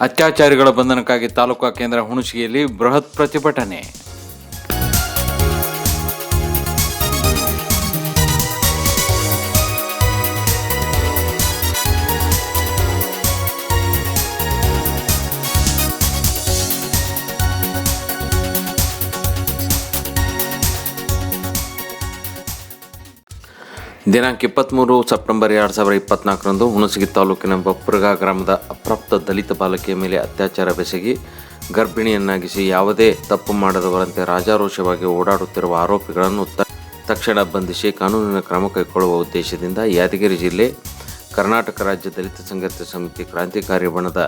ಅತ್ಯಾಚಾರಿಗಳ ಬಂಧನಕ್ಕಾಗಿ ತಾಲೂಕಾ ಕೇಂದ್ರ ಹುಣಸಿಗೆಯಲ್ಲಿ ಬೃಹತ್ ಪ್ರತಿಭಟನೆ. ದಿನಾಂಕ ಇಪ್ಪತ್ತ್ಮೂರು ಸೆಪ್ಟೆಂಬರ್ ಎರಡು ಸಾವಿರದ ಇಪ್ಪತ್ನಾಲ್ಕರಂದು ಹುಣಸಗಿ ತಾಲೂಕಿನ ಬಪ್ಪರ್ಗಾ ಗ್ರಾಮದ ಅಪ್ರಾಪ್ತ ದಲಿತ ಬಾಲಕಿಯ ಮೇಲೆ ಅತ್ಯಾಚಾರ ಬೆಸಗಿ ಗರ್ಭಿಣಿಯನ್ನಾಗಿಸಿ ಯಾವುದೇ ತಪ್ಪು ಮಾಡದವರಂತೆ ರಾಜಾರೋಷವಾಗಿ ಓಡಾಡುತ್ತಿರುವ ಆರೋಪಿಗಳನ್ನು ತಕ್ಷಣ ಬಂಧಿಸಿ ಕಾನೂನಿನ ಕ್ರಮ ಕೈಗೊಳ್ಳುವ ಉದ್ದೇಶದಿಂದ ಯಾದಗಿರಿ ಜಿಲ್ಲೆ ಕರ್ನಾಟಕ ರಾಜ್ಯ ದಲಿತ ಸಂಘರ್ಷ ಸಮಿತಿ ಕ್ರಾಂತಿಕಾರಿ ಬಣದ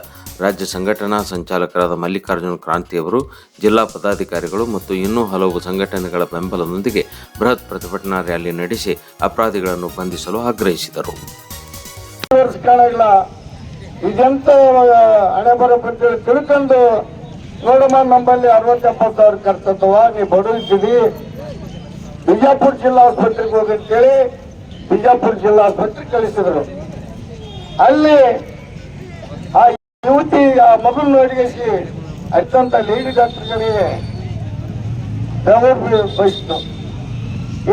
ರಾಜ್ಯ ಸಂಘಟನಾ ಸಂಚಾಲಕರಾದ ಮಲ್ಲಿಕಾರ್ಜುನ ಕ್ರಾಂತಿಯವರು ಜಿಲ್ಲಾ ಪದಾಧಿಕಾರಿಗಳು ಮತ್ತು ಇನ್ನೂ ಹಲವು ಸಂಘಟನೆಗಳ ಬೆಂಬಲದೊಂದಿಗೆ ಬೃಹತ್ ಪ್ರತಿಭಟನಾ ರ್ಯಾಲಿ ನಡೆಸಿ ಅಪರಾಧಿಗಳನ್ನು ಬಂಧಿಸಲು ಆಗ್ರಹಿಸಿದರು. ತಿಳ್ಕೊಂಡು ನೋಡಮ್ಮ ಬಿಜಾಪುರ ಜಿಲ್ಲಾ ಆಸ್ಪತ್ರೆಗೆ ಹೋಗಂತೇಳಿ ಬಿಜಾಪುರ ಜಿಲ್ಲಾ ಆಸ್ಪತ್ರೆಗೆ ಕಳಿಸಿದ್ರು. ಅಲ್ಲಿ ಆ ಯುವತಿ, ಆ ಮಗು ನೋಡಿಗೆಸಿ ಅತ್ಯಂತ ಲೇಡಿ ಡಾಕ್ಟರ್ಗಳಿಗೆ ಬೆವರು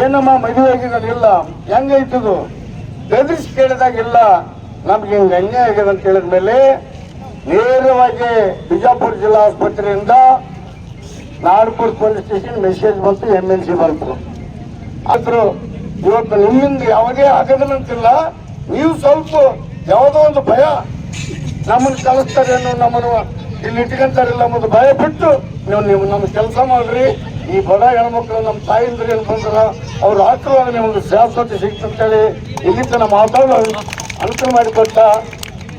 ಏನಮ್ಮ ಮದುವೆ ಇಲ್ಲ ಹೆಂಗೈತದು? ಬೆದರಿಸಿ ಕೇಳಿದಾಗ ಇಲ್ಲ ನಮ್ಗೆ ಹಿಂಗೆ ಅನ್ಯಾಯ ಆಗಿದೆ ಅಂತ ಹೇಳಿದ ಮೇಲೆ ನೇರವಾಗಿ ಬಿಜಾಪುರ ಜಿಲ್ಲಾ ಆಸ್ಪತ್ರೆಯಿಂದ ನಾಡ್ಪುರ್ ಪೊಲೀಸ್ ಸ್ಟೇಷನ್ ಮೆಸೇಜ್ ಬಂತು ಎಂ ಎಲ್ ಸಿ ಬಂತು. ಆದ್ರೂ ಇವತ್ತು ನಿಮ್ಮಿಂದ ಯಾವುದೇ ಆಗದಂತಿಲ್ಲ ನೀವು ಸ್ವಲ್ಪ ಯಾವುದೋ ಒಂದು ಭಯ ನಮ್ಮನ್ನು ಕಲಿಸ್ತಾರೆ ಅನ್ನೋ ನಮ್ಮನ್ನು ಇಲ್ಲಿ ಇಟ್ಕೊಂತಾರಿಲ್ಲ ಅನ್ನೋದು ಭಯ ಬಿಟ್ಟು ನೀವು ನೀವು ನಮ್ಮ ಕೆಲಸ ಮಾಡ್ರಿ. ಈ ಬಡ ಹೆಣ್ಮಕ್ಳು ನಮ್ಮ ತಾಯಿಂದ್ರಿ ಅಂತಂದ್ರ ಅವ್ರು ಆಶೀರ್ವಾದ ನಿಮಗೆ ಶಾಶ್ವತ ಸಿಗ್ತಂತೇಳಿ ಇಲ್ಲಿ ತನಕ ಮಾತಾಡೋ ಅನುಕೂಲ ಮಾಡಿಕೊಟ್ಟ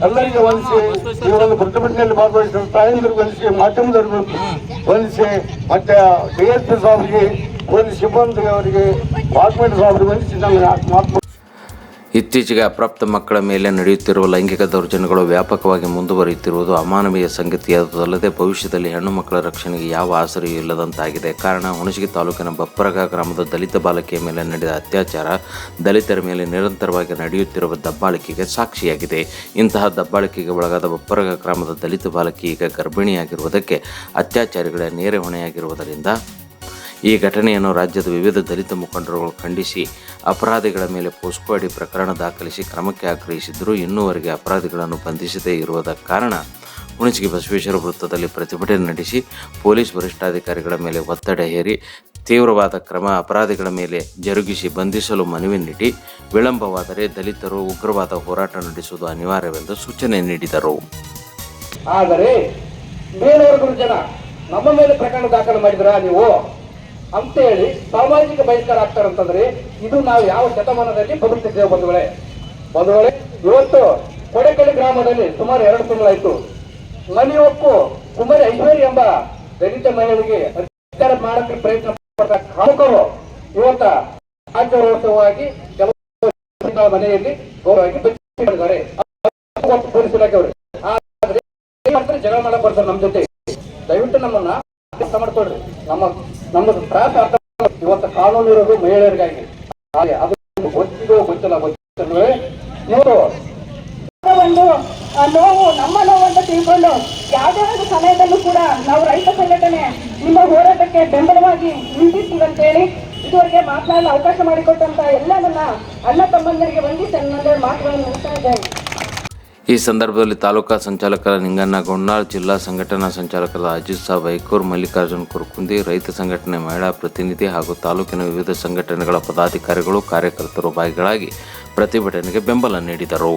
ಎಲ್ಲರಿಗೆ ವಂದಿಸಿ ಈ ಒಂದು ಪ್ರತಿಭಟನೆಯಲ್ಲಿ ಭಾಗವಹಿಸಿದ ತಾಯಂದ್ರಿಗೆ ವಂದಿಸಿ ಮಾಧ್ಯಮದವ್ರಿಗೆ ವಂದಿಸಿ ಮತ್ತೆ ಡಿ ಎಸ್ ಪಿ ಸಾಬ್ರಿಗೆ ಒಂದು ಸಿಬ್ಬಂದಿ ಅವರಿಗೆ ವಾಕ್ಮೇಟ್ ಸಾಬ್ರಿಗೆ ವಂದಿಸಿ ನಮಗೆ ಮಾತು ಇತ್ತೀಚೆಗೆ ಅಪ್ರಾಪ್ತ ಮಕ್ಕಳ ಮೇಲೆ ನಡೆಯುತ್ತಿರುವ ಲೈಂಗಿಕ ದೌರ್ಜನ್ಯಗಳು ವ್ಯಾಪಕವಾಗಿ ಮುಂದುವರಿಯುತ್ತಿರುವುದು ಅಮಾನವೀಯ ಸಂಗತಿಯಾದುದಲ್ಲದೆ ಭವಿಷ್ಯದಲ್ಲಿ ಹೆಣ್ಣು ಮಕ್ಕಳ ರಕ್ಷಣೆಗೆ ಯಾವ ಆಸರೆಯೂ ಇಲ್ಲದಂತಾಗಿದೆ. ಕಾರಣ, ಹುಣಸಗಿ ತಾಲೂಕಿನ ಬಪ್ಪರಗ ಗ್ರಾಮದ ದಲಿತ ಬಾಲಕಿಯ ಮೇಲೆ ನಡೆದ ಅತ್ಯಾಚಾರ ದಲಿತರ ಮೇಲೆ ನಿರಂತರವಾಗಿ ನಡೆಯುತ್ತಿರುವ ದಬ್ಬಾಳಿಕೆಗೆ ಸಾಕ್ಷಿಯಾಗಿದೆ. ಇಂತಹ ದಬ್ಬಾಳಿಕೆಗೆ ಒಳಗಾದ ಬಪ್ಪರಗ ಗ್ರಾಮದ ದಲಿತ ಬಾಲಕಿ ಈಗ ಗರ್ಭಿಣಿಯಾಗಿರುವುದಕ್ಕೆ ಅತ್ಯಾಚಾರಿಗಳ ನೇರ ಹೊಣೆಯಾಗಿರುವುದರಿಂದ ಈ ಘಟನೆಯನ್ನು ರಾಜ್ಯದ ವಿವಿಧ ದಲಿತ ಮುಖಂಡರುಗಳು ಖಂಡಿಸಿ ಅಪರಾಧಿಗಳ ಮೇಲೆ ಪೋಸ್ಕೋ ಅಡಿ ಪ್ರಕರಣ ದಾಖಲಿಸಿ ಕ್ರಮಕ್ಕೆ ಆಗ್ರಹಿಸಿದ್ದರೂ. ಇನ್ನೂವರೆಗೆ ಅಪರಾಧಿಗಳನ್ನು ಬಂಧಿಸದೇ ಇರುವುದ ಕಾರಣ ಹುಣಸಗಿ ಬಸವೇಶ್ವರ ವೃತ್ತದಲ್ಲಿ ಪ್ರತಿಭಟನೆ ನಡೆಸಿ ಪೊಲೀಸ್ ವರಿಷ್ಠಾಧಿಕಾರಿಗಳ ಮೇಲೆ ಒತ್ತಡ ಹೇರಿ ತೀವ್ರವಾದ ಕ್ರಮ ಅಪರಾಧಿಗಳ ಮೇಲೆ ಜರುಗಿಸಿ ಬಂಧಿಸಲು ಮನವಿ ನೀಡಿ ವಿಳಂಬವಾದರೆ ದಲಿತರು ಉಗ್ರವಾದ ಹೋರಾಟ ನಡೆಸುವುದು ಅನಿವಾರ್ಯವೆಂದು ಸೂಚನೆ ನೀಡಿದರು. ಆದರೆ ಜನ ನಮ್ಮ ಮೇಲೆ ಪ್ರಕರಣ ದಾಖಲು ಮಾಡಿದ್ರ ನೀವು? ಅಂತೇಳಿ ಸಾಮಾಜಿಕ ಬಹಿಷ್ಕಾರ ಆಗ್ತಾರಂತಂದ್ರೆ ಇದು ನಾವು ಯಾವ ಶತಮಾನದಲ್ಲಿ ಬದುಕ್ತಿದ್ದೇವೆ ಬಂಧುಗಳೇ? ಬಂಧುಗಳೇ, ಇವತ್ತು ಕೊಡೆಕಡೆ ಗ್ರಾಮದಲ್ಲಿ ಸುಮಾರು ಎರಡು ತಿಂಗಳಾಯ್ತು. ಮನೆಯೊಕ್ಕು ಕುಮಾರಿ ಐಶ್ವರ್ಯ ಎಂಬ ದಲಿತ ಮಹಿಳೆಗೆ ಅಧಿಕಾರ ಮಾಡಕ್ಕೆ ಪ್ರಯತ್ನ ಕಾಮುಕರು ಇವತ್ತ ರಾಜ್ಯೋತ್ಸವವಾಗಿ ಕೆಲವು ಮನೆಯಲ್ಲಿ ಗೌರವವಾಗಿ ಬಚ್ಚಿದ್ದಾರೆ ಪೊಲೀಸ್ ಇಲಾಖೆಯವರು ಆದ್ರೆ ಜಗಳ ಮಾಡಕ್ ಬರ್ತಾರೆ ನಮ್ ಜೊತೆ. ದಯವಿಟ್ಟು ನಮ್ಮನ್ನ ಮಾಡ್ಕೊಳ್ರಿ. ನಮ್ಮ ನಮ್ಮದು ಪ್ರಾತ ಅರ್ಥ ಇವತ್ತು ಕಾನೂನು ಇರೋದು ಮಹಿಳೆಯರಿಗಾಗಿ. ಹಾಗೆ ಅದು ಗೊತ್ತಿದೋ ಗೊತ್ತಿಲ್ಲ ಗೊತ್ತಿಲ್ಲ ನೋಡು ಒಂದು ನೋವು, ನಮ್ಮ ನೋವು ಅಂತ ತಿಳ್ಕೊಂಡು ಯಾವುದೇ ಒಂದು ಸಮಯದಲ್ಲೂ ಕೂಡ ನಾವು ರೈತ ಸಂಘಟನೆ ನಿಮ್ಮ ಹೋರಾಟಕ್ಕೆ ಬೆಂಬಲವಾಗಿ ನಿಂತಿರ್ತೀವಿ ಅಂತೇಳಿ ಇದುವರೆಗೆ ಮಾತನಾಡಲು ಅವಕಾಶ ಮಾಡಿಕೊಟ್ಟಂತ ಎಲ್ಲ ನನ್ನ ಅಣ್ಣ ತಮ್ಮಂದರಿಗೆ ವಂದಿಸಿ ನನ್ನ ಮಾತುಗಳನ್ನು ಮುಗಿಸ್ತಾ ಇದ್ದೇನೆ. ಈ ಸಂದರ್ಭದಲ್ಲಿ ತಾಲೂಕಾ ಸಂಚಾಲಕರ ನಿಂಗಣ್ಣ ಗೊಂಡಾಳ್, ಜಿಲ್ಲಾ ಸಂಘಟನಾ ಸಂಚಾಲಕರ ಅಜಿತ್ ಸಾಬ್ ಐಕೂರ್ ಮಲ್ಲಿಕಾರ್ಜುನ್ ಕುರ್ಕುಂದಿ ರೈತ ಸಂಘಟನೆ ಮಹಿಳಾ ಪ್ರತಿನಿಧಿ ಹಾಗೂ ತಾಲೂಕಿನ ವಿವಿಧ ಸಂಘಟನೆಗಳ ಪದಾಧಿಕಾರಿಗಳು, ಕಾರ್ಯಕರ್ತರು ಭಾಗಿಗಳಾಗಿ ಪ್ರತಿಭಟನೆಗೆ ಬೆಂಬಲ ನೀಡಿದರು.